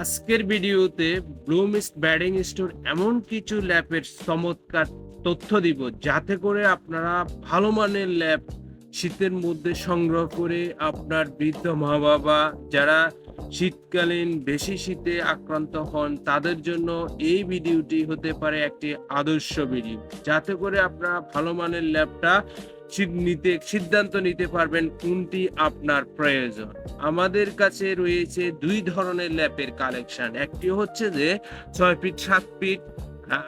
আজকের ভিডিওতে ব্লুমিস্ট ব্যাডিং স্টোর এমন কিছু ল্যাপের চমৎকার তথ্য দিব যাতে করে আপনারা ভালো মানের ল্যাপ শীতের মধ্যে সংগ্রহ করে আপনার বৃদ্ধ মা বাবা যারা শীতকালীন বেশি শীতে আক্রান্ত হন, তাদের জন্য এই ভিডিওটি হতে পারে একটি আদর্শ ভিডিও। যাতে করে আপনারা ভালো মানের ল্যাপটা নিতে, সিদ্ধান্ত নিতে পারবেন কোনটি আপনার প্রয়োজন। আমাদের কাছে রয়েছে দুই ধরনের ল্যাপের কালেকশন। একটি হচ্ছে যে ছয় ফিট সাত ফিট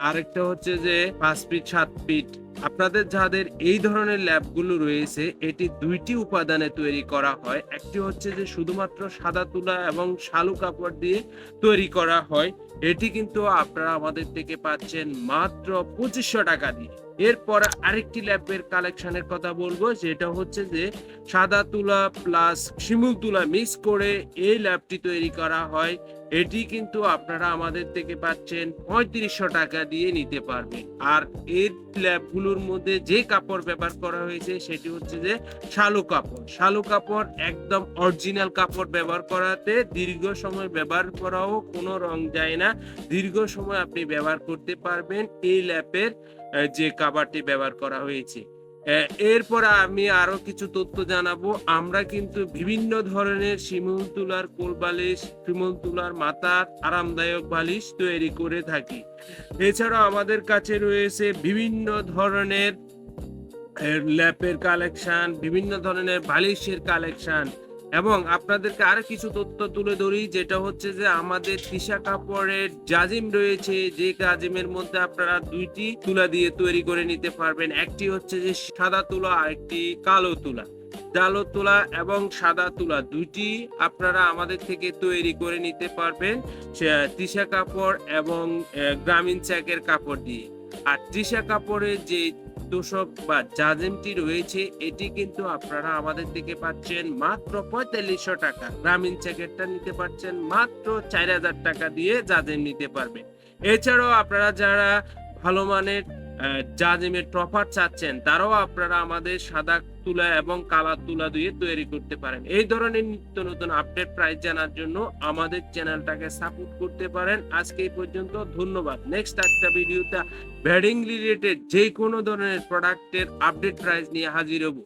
আরেকটা হচ্ছে যে পাঁচ ফিট সাত ফিট। আপনাদের যাদের এই ধরনের ল্যাবগুলো রয়েছে, এটি দুইটি উপাদানে তৈরি করা হয়। একটি হচ্ছে যে শুধুমাত্র সাদা তুলা এবং শালু কাপড় দিয়ে তৈরি করা হয়। এটি কিন্তু আপনারা আমাদের থেকে পাচ্ছেন মাত্র পঁচিশশো টাকা দিয়ে। এরপর আরেকটি ল্যাবের কালেকশনের কথা বলব, যেটা হচ্ছে যে সাদা তুলা প্লাস শিমুল তুলা মিক্স করে এই ল্যাবটি তৈরি করা হয়। এটি কিন্তু আপনারা আমাদের থেকে পাচ্ছেন পঁয়ত্রিশশো টাকা দিয়ে নিতে পারবেন। আর এই ল্যাবগুলোর মধ্যে যে কাপড় ব্যবহার করা হয়েছে, সেটি হচ্ছে যে শালু কাপড়। শালু কাপড় একদম অরিজিনাল কাপড় ব্যবহার করাতে দীর্ঘ সময় ব্যবহার করাও কোনো রং যায় না। দীর্ঘ সময় আপনি ব্যবহার করতে পারবেন এই ল্যাপের যে কাভারটি ব্যবহার করা হয়েছে। এরপর আমি আরও কিছু তথ্য জানাব। আমরা কিন্তু বিভিন্ন ধরনের শিমুল তুলার কোল বালিশ, শিমুল তুলার মাথার আরামদায়ক বালিশ তৈরি করে থাকি। এছাড়াও আমাদের কাছে রয়েছে বিভিন্ন ধরনের ল্যাপের কালেকশন, বিভিন্ন ধরনের বালিশের কালেকশন। এবং আপনাদেরকে আরও কিছু তথ্য তুলে ধরি, যেটা হচ্ছে যে আমাদের তিশা কাপড়ের জাজিম রয়েছে, যে জাজিমের মধ্যে আপনারা দুইটি তুলা দিয়ে তৈরি করে নিতে পারবেন। একটি হচ্ছে যে সাদা তুলা আর একটি কালো তুলা। কালো তুলা এবং সাদা তুলা দুইটি আপনারা আমাদের থেকে তৈরি করে নিতে পারবেন, সে- তিশা কাপড় এবং গ্রামীণ চ্যাকের কাপড় দিয়ে। আর তৃষা কাপড়ের যে তোষক বা জাজেমটি রয়েছে, এটি কিন্তু আপনারা আমাদের থেকে পাচ্ছেন মাত্র পঁয়তাল্লিশশো টাকা। গ্রামীণ চ্যাকেটটা নিতে পারছেন মাত্র চার হাজার টাকা দিয়ে জাজেম নিতে পারবেন এছাড়াও আপনারা যারা ভালো মানের জাজেমের টপার চাচ্ছেন, তারাও আপনারা আমাদের সাদা তুলা এবং কালা তুলা দিয়ে তৈরি করতে পারেন। এই ধরনের নিত্য নতুন আপডেট প্রাইস জানার জন্য আমাদের চ্যানেলটাকে সাপোর্ট করতে পারেন। আজকে এই পর্যন্ত, ধন্যবাদ। নেক্সট একটা ভিডিওতে ব্যাডিং রিলেটেড যে কোনো ধরনের প্রোডাক্টের আপডেট প্রাইস নিয়ে হাজির হব।